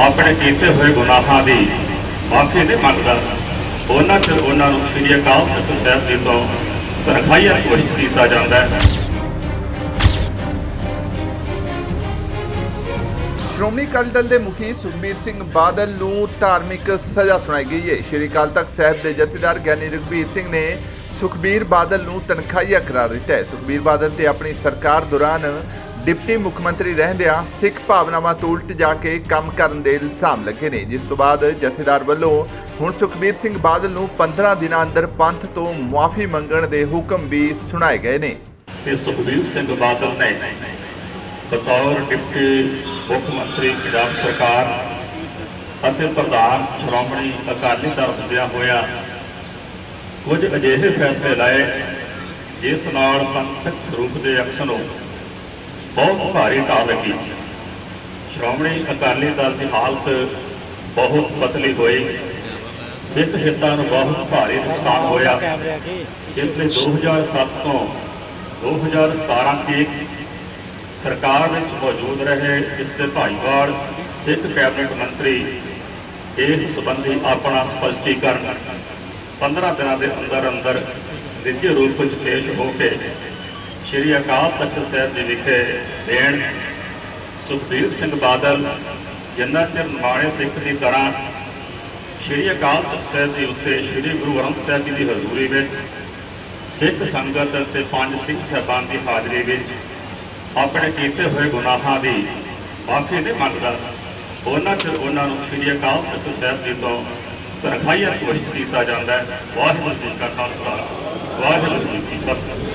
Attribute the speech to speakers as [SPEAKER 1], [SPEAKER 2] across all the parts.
[SPEAKER 1] ਆਪਣੇ ਕੀਤੇ ਹੋਏ ਗੁਨਾਹਾਂ ਦੀ ਮਾਫੀ ਨਹੀਂ ਮੰਗਦਾ। ਉਹਨਾਂ ਚਿਰ ਉਹਨਾਂ ਨੂੰ ਸ੍ਰੀ ਅਕਾਲ ਤਖਤ ਸਾਹਿਬ ਜੀ ਤੋਂ ਤਨਖਾਹੀਆ ਘੋਸ਼ਿਤ ਕੀਤਾ ਜਾਂਦਾ ਹੈ।
[SPEAKER 2] ਸ਼੍ਰੋਮਣੀ ਅਕਾਲੀ ਦਲ ਦੇ ਮੁਖੀ ਸੁਖਬੀਰ ਸਿੰਘ ਬਾਦਲ ਨੂੰ ਧਾਰਮਿਕ ਸਜ਼ਾ ਸੁਣਾਈ ਗਈ ਹੈ। ਸ਼੍ਰੀ ਅਕਾਲ ਤਖਤ ਸਾਹਿਬ ਦੇ ਜਥੇਦਾਰ ਗਿਆਨੀ ਰਘਬੀਰ ਸਿੰਘ ਨੇ ਸੁਖਬੀਰ ਬਾਦਲ ਨੂੰ ਤਨਖਾਹੀਆ ਕਰਾਰ ਦਿੱਤਾ ਹੈ। ਸੁਖਬੀਰ ਬਾਦਲ ਤੇ ਆਪਣੀ ਸਰਕਾਰ ਦੌਰਾਨ ਡਿਪਟੀ ਮੁੱਖ ਮੰਤਰੀ ਰਹਿੰਦਿਆਂ ਸਿੱਖ ਭਾਵਨਾਵਾਂ ਤੋਂ ਉਲਟ ਜਾ ਕੇ ਕੰਮ ਕਰਨ ਦੇ ਇਲਜ਼ਾਮ ਲੱਗੇ ਨੇ, ਜਿਸ ਤੋਂ ਬਾਅਦ ਜਥੇਦਾਰ ਵੱਲੋਂ ਹੁਣ ਸੁਖਬੀਰ ਸਿੰਘ ਬਾਦਲ ਨੂੰ 15 ਦਿਨਾਂ ਅੰਦਰ ਪੰਥ ਤੋਂ ਮੁਆਫੀ ਮੰਗਣ ਦੇ ਹੁਕਮ ਵੀ ਸੁਣਾਏ ਗਏ ਨੇ।
[SPEAKER 1] ਕਿ ਸੁਖਬੀਰ ਸਿੰਘ ਬਾਦਲ ਨੇ ਬਤੌਰ ਡਿਪਟੀ ਮੁੱਖ ਮੰਤਰੀ, ਪੰਜਾਬ ਸਰਕਾਰ ਅਤੇ ਪ੍ਰਧਾਨ ਸ਼੍ਰੋਮਣੀ ਅਕਾਲੀ ਦਲ ਹੁੰਦਿਆਂ ਹੋਇਆ ਕੁਝ ਅਜਿਹੇ ਫੈਸਲੇ ਲਾਏ, ਜਿਸ ਨਾਲ ਪੰਥਕ ਸਰੂਪ ਦੇ ਅਕਸ ਨੂੰ ਬਹੁਤ ਭਾਰੀ ਢਾਹ ਲੱਗੀ। ਸ਼੍ਰੋਮਣੀ ਅਕਾਲੀ ਦਲ ਦੀ ਹਾਲਤ ਬਹੁਤ ਪਤਲੀ ਹੋਈ। ਸਿੱਖ ਹਿੱਤਾਂ ਨੂੰ ਬਹੁਤ ਭਾਰੀ ਨੁਕਸਾਨ ਹੋਇਆ। ਇਸ ਲਈ 2007 ਤੋਂ 2017 ਤੱਕ ਸਰਕਾਰ ਵਿੱਚ ਮੌਜੂਦ ਰਹੇ ਇਸ ਦੇ ਭਾਈਵਾਲ ਸਿੱਖ ਕੈਬਨਿਟ ਮੰਤਰੀ ਇਸ ਸੰਬੰਧੀ ਆਪਣਾ ਸਪਸ਼ਟੀਕਰਨ 15 ਦਿਨਾਂ ਦੇ ਅੰਦਰ ਅੰਦਰ ਨਿੱਜੀ ਰੂਪ ਵਿੱਚ ਪੇਸ਼ ਹੋ ਕੇ ਸ਼੍ਰੀ ਅਕਾਲ ਤਖਤ ਸਾਹਿਬ ਜੀ ਵਿਖੇ ਦੇਣ ਸੁਖਬੀਰ ਸਿੰਘ ਬਾਦਲ, ਜਿੰਨਾ ਚਿਰ ਨਿਮਾਣੇ ਸਿੱਖ ਦੀ ਤਰ੍ਹਾਂ ਸ਼੍ਰੀ ਅਕਾਲ ਤਖਤ ਸਾਹਿਬ ਜੀ ਉੱਤੇ ਸ਼੍ਰੀ ਗੁਰੂ ਗ੍ਰੰਥ ਸਾਹਿਬ ਜੀ ਦੀ ਹਜ਼ੂਰੀ ਵਿੱਚ ਸਿੱਖ ਸੰਗਤ ਅਤੇ ਪੰਜ ਸਿੰਘ ਸਾਹਿਬਾਨ ਦੀ ਹਾਜ਼ਰੀ ਵਿੱਚ ਆਪਣੇ ਕੀਤੇ ਹੋਏ ਗੁਨਾਹਾਂ ਦੀ ਮਾਫੀ ਨਹੀਂ ਮੰਗਦਾ, ਉਹਨਾਂ ਚਿਰ ਉਹਨਾਂ ਨੂੰ ਸ਼੍ਰੀ ਅਕਾਲ ਤਖਤ ਸਾਹਿਬ ਜੀ ਤੋਂ ਤਨਖਾਹੀਆ ਘੋਸ਼ਿਤ ਕੀਤਾ ਜਾਂਦਾ ਹੈ। ਵਾਹਿਗੁਰੂ ਜੀ ਕਾ ਖਾਲਸਾ, ਵਾਹਿਗੁਰੂ ਜੀ ਕੀ ਫਤਿਹ।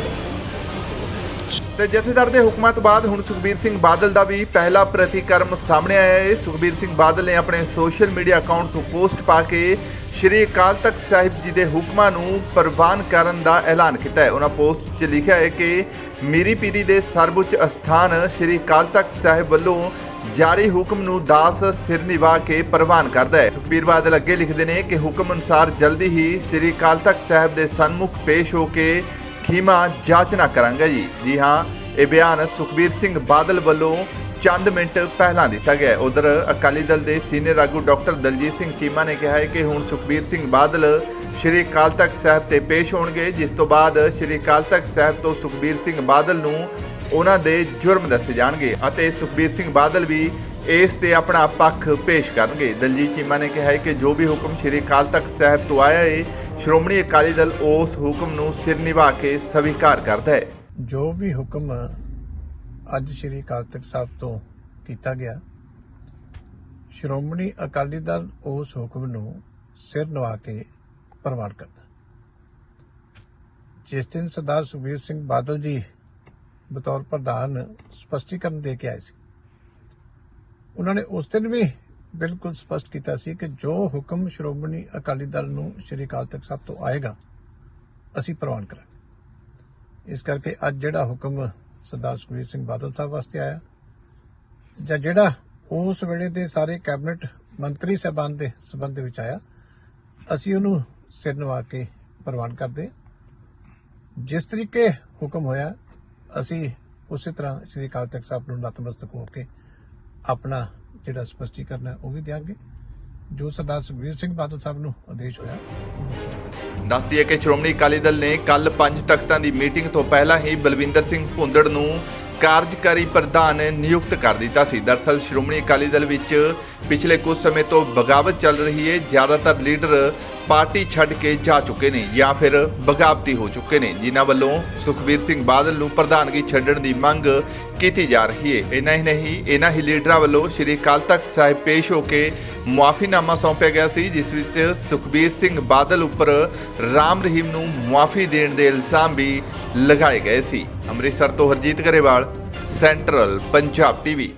[SPEAKER 2] ਤੇ ਜਥੇਦਾਰ ਦੇ ਹੁਕਮਾਂ ਤੋਂ ਬਾਅਦ ਹੁਣ ਸੁਖਬੀਰ ਸਿੰਘ ਬਾਦਲ ਦਾ ਵੀ ਪਹਿਲਾ ਪ੍ਰਤੀਕਰਮ ਸਾਹਮਣੇ ਆਇਆ ਹੈ। ਸੁਖਬੀਰ ਸਿੰਘ ਬਾਦਲ ਨੇ ਆਪਣੇ ਸੋਸ਼ਲ ਮੀਡੀਆ ਅਕਾਊਂਟ ਤੋਂ ਪੋਸਟ ਪਾ ਕੇ ਸ਼੍ਰੀ ਅਕਾਲ ਤਖਤ ਸਾਹਿਬ ਜੀ ਦੇ ਹੁਕਮਾਂ ਨੂੰ ਪ੍ਰਵਾਨ ਕਰਨ ਦਾ ਐਲਾਨ ਕੀਤਾ ਹੈ। ਉਹਨਾਂ ਪੋਸਟ 'ਚ ਲਿਖਿਆ ਹੈ ਕਿ ਮੀਰੀ ਪੀਰੀ ਦੇ ਸਰਵਉੱਚ ਅਸਥਾਨ ਸ਼੍ਰੀ ਅਕਾਲ ਤਖਤ ਸਾਹਿਬ ਵੱਲੋਂ ਜਾਰੀ ਹੁਕਮ ਨੂੰ ਦਾਸ ਸਿਰ ਨਿਵਾ ਕੇ ਪ੍ਰਵਾਨ ਕਰਦਾ ਹੈ। ਸੁਖਬੀਰ ਬਾਦਲ ਅੱਗੇ ਲਿਖਦੇ ਨੇ ਕਿ ਹੁਕਮ ਅਨੁਸਾਰ ਜਲਦੀ ਹੀ ਸ਼੍ਰੀ ਅਕਾਲ ਤਖਤ ਸਾਹਿਬ ਦੇ ਸਨਮੁਖ ਪੇਸ਼ ਹੋ ਕੇ ਖੀਮਾ ਜਾਚਨਾ ਕਰਾਂਗਾ ਜੀ। ਜੀ ਹਾਂ, ਇਹ ਬਿਆਨ ਸੁਖਬੀਰ ਸਿੰਘ ਬਾਦਲ ਵੱਲੋਂ ਚੰਦ ਮਿੰਟ ਪਹਿਲਾਂ ਦਿੱਤਾ ਗਿਆ। ਉਧਰ ਅਕਾਲੀ ਦਲ ਦੇ ਸੀਨੀਅਰ ਆਗੂ ਡਾਕਟਰ ਦਲਜੀਤ ਸਿੰਘ ਚੀਮਾ ਨੇ ਕਿਹਾ ਹੈ ਕਿ ਹੁਣ ਸੁਖਬੀਰ ਸਿੰਘ ਬਾਦਲ ਸ਼੍ਰੀ ਅਕਾਲ ਤਖਤ ਸਾਹਿਬ ਤੇ ਪੇਸ਼ ਹੋਣਗੇ, ਜਿਸ ਤੋਂ ਬਾਅਦ ਸ਼੍ਰੀ ਅਕਾਲ ਤਖਤ ਸਾਹਿਬ ਤੋਂ ਸੁਖਬੀਰ ਸਿੰਘ ਬਾਦਲ ਨੂੰ ਉਹਨਾਂ ਦੇ ਜੁਰਮ ਦੱਸੇ ਜਾਣਗੇ ਅਤੇ ਸੁਖਬੀਰ ਸਿੰਘ ਬਾਦਲ ਵੀ ਇਸ ਤੇ ਆਪਣਾ ਪੱਖ ਪੇਸ਼ ਕਰਨਗੇ। ਦਲਜੀਤ ਚੀਮਾ ਨੇ ਕਿਹਾ ਹੈ ਕਿ ਜੋ ਵੀ ਹੁਕਮ ਸ਼੍ਰੀ ਅਕਾਲ ਤਖਤ ਸਾਹਿਬ ਤੋਂ ਆਇਆ ਹੈ ਸ਼੍ਰੋਮਣੀ ਅਕਾਲੀ ਦਲ ਉਸ ਹੁਕਮ ਨੂੰ ਸਿਰ ਨਿਭਾ ਕੇ ਸਵੀਕਾਰ ਕਰਦਾ ਹੈ।
[SPEAKER 3] ਜੋ ਵੀ ਹੁਕਮ ਅੱਜ ਸ੍ਰੀ ਅਕਾਲ ਤਖਤ ਸਾਹਿਬ ਤੋਂ ਕੀਤਾ ਗਿਆ, ਸ਼੍ਰੋਮਣੀ ਅਕਾਲੀ ਦਲ ਉਸ ਹੁਕਮ ਨੂੰ ਸਿਰ ਨਵਾ ਕੇ ਪ੍ਰਵਾਨ ਕਰਦਾ ਜਿਸ ਦਿਨ ਸਰਦਾਰ ਸੁਖਬੀਰ ਸਿੰਘ ਬਾਦਲ ਜੀ ਬਤੌਰ ਪ੍ਰਧਾਨ ਸਪਸ਼ਟੀਕਰਨ ਦੇ ਕੇ ਆਏ ਸੀ, ਉਹਨਾਂ ਨੇ ਉਸ ਦਿਨ ਵੀ ਬਿਲਕੁਲ ਸਪਸ਼ਟ ਕੀਤਾ ਸੀ ਕਿ ਜੋ ਹੁਕਮ ਸ਼੍ਰੋਮਣੀ ਅਕਾਲੀ ਦਲ ਨੂੰ ਸ੍ਰੀ ਅਕਾਲ ਤਖਤ ਸਾਹਿਬ ਤੋਂ ਆਏਗਾ, ਅਸੀਂ ਪ੍ਰਵਾਨ ਕਰਾਂਗੇ। ਇਸ ਕਰਕੇ ਅੱਜ ਜਿਹੜਾ ਹੁਕਮ ਸਰਦਾਰ ਸੁਖਬੀਰ ਸਿੰਘ ਬਾਦਲ ਸਾਹਿਬ ਵਾਸਤੇ ਆਇਆ, ਜਾਂ ਜਿਹੜਾ ਉਸ ਵੇਲੇ ਦੇ ਸਾਰੇ ਕੈਬਨਿਟ ਮੰਤਰੀ ਸਹਿਬਾਨ ਦੇ ਸਬੰਧ ਵਿੱਚ ਆਇਆ, ਅਸੀਂ ਉਹਨੂੰ ਸਿਰ ਨਵਾ ਕੇ ਪ੍ਰਵਾਨ ਕਰਦੇ ਜਿਸ ਤਰੀਕੇ ਹੁਕਮ ਹੋਇਆ, ਅਸੀਂ ਉਸੇ ਤਰ੍ਹਾਂ ਸ੍ਰੀ ਅਕਾਲ ਤਖਤ ਸਾਹਿਬ ਨੂੰ ਨਤਮਸਤਕ ਹੋ ਕੇ ਆਪਣਾ ਜਿਹੜਾ ਸਪਸ਼ਟੀਕਰਨ ਹੈ, ਉਹ ਵੀ ਦਿਆਂਗੇ। ਜੋ ਸਰਦਾਰ ਸੁਖਬੀਰ ਸਿੰਘ ਬਾਦਲ ਸਾਹਿਬ ਨੂੰ ਆਦੇਸ਼ ਹੋਇਆ ਉਹਨੂੰ
[SPEAKER 2] ਕਿ ਸ਼੍ਰੋਮਣੀ ਅਕਾਲੀ ਦਲ ਨੇ ਕੱਲ ਪੰਜ ਤਖਤਾਂ ਦੀ ਮੀਟਿੰਗ ਤੋਂ ਪਹਿਲਾਂ ਹੀ ਬਲਵਿੰਦਰ ਸਿੰਘ ਭੁੰਦੜ ਨੂੰ ਕਾਰਜਕਾਰੀ ਪ੍ਰਧਾਨ ਨਿਯੁਕਤ ਕਰ ਦਿੱਤਾ ਸੀ। ਦਰਸਲ ਸ਼੍ਰੋਮਣੀ ਅਕਾਲੀ ਦਲ ਵਿੱਚ ਪਿਛਲੇ ਕੁਝ ਸਮੇਂ ਤੋਂ ਬਗਾਵਤ ਚੱਲ ਰਹੀ ਹੈ। ਜ਼ਿਆਦਾਤਰ ਲੀਡਰ ਪਾਰਟੀ ਛੱਡ ਕੇ ਜਾ ਚੁੱਕੇ ਨੇ ਜਾਂ ਫਿਰ ਬਗਾਵਤੀ ਹੋ ਚੁੱਕੇ ਨੇ, ਜਿਨ੍ਹਾਂ ਵੱਲੋਂ ਸੁਖਬੀਰ ਸਿੰਘ ਬਾਦਲ ਨੂੰ ਪ੍ਰਧਾਨਗੀ ਛੱਡਣ ਦੀ ਮੰਗ ਕੀਤੀ ਜਾ ਰਹੀ ਹੈ। ਇਨਾ ਹੀ ਨਹੀਂ ਇਹਨਾਂ ਹੀ ਲੀਡਰਾਂ ਵੱਲੋਂ ਸ਼੍ਰੀ ਅਕਾਲ ਤਖਤ ਸਾਹਿਬ ਪੇਸ਼ ਹੋ ਕੇ ਮੁਆਫੀਨਾਮਾ ਸੌਂਪਿਆ ਗਿਆ ਸੀ, ਜਿਸ ਵਿੱਚ ਸੁਖਬੀਰ ਸਿੰਘ ਬਾਦਲ ਉੱਪਰ ਰਾਮ ਰਹੀਮ ਨੂੰ ਮੁਆਫੀ ਦੇਣ ਦੇ ਇਲਜ਼ਾਮ ਵੀ ਲਗਾਏ ਗਏ ਸੀ। ਅੰਮ੍ਰਿਤਸਰ ਤੋਂ ਹਰਜੀਤ ਗਰੇਵਾਲ, ਸੈਂਟਰਲ ਪੰਜਾਬ ਟੀਵੀ।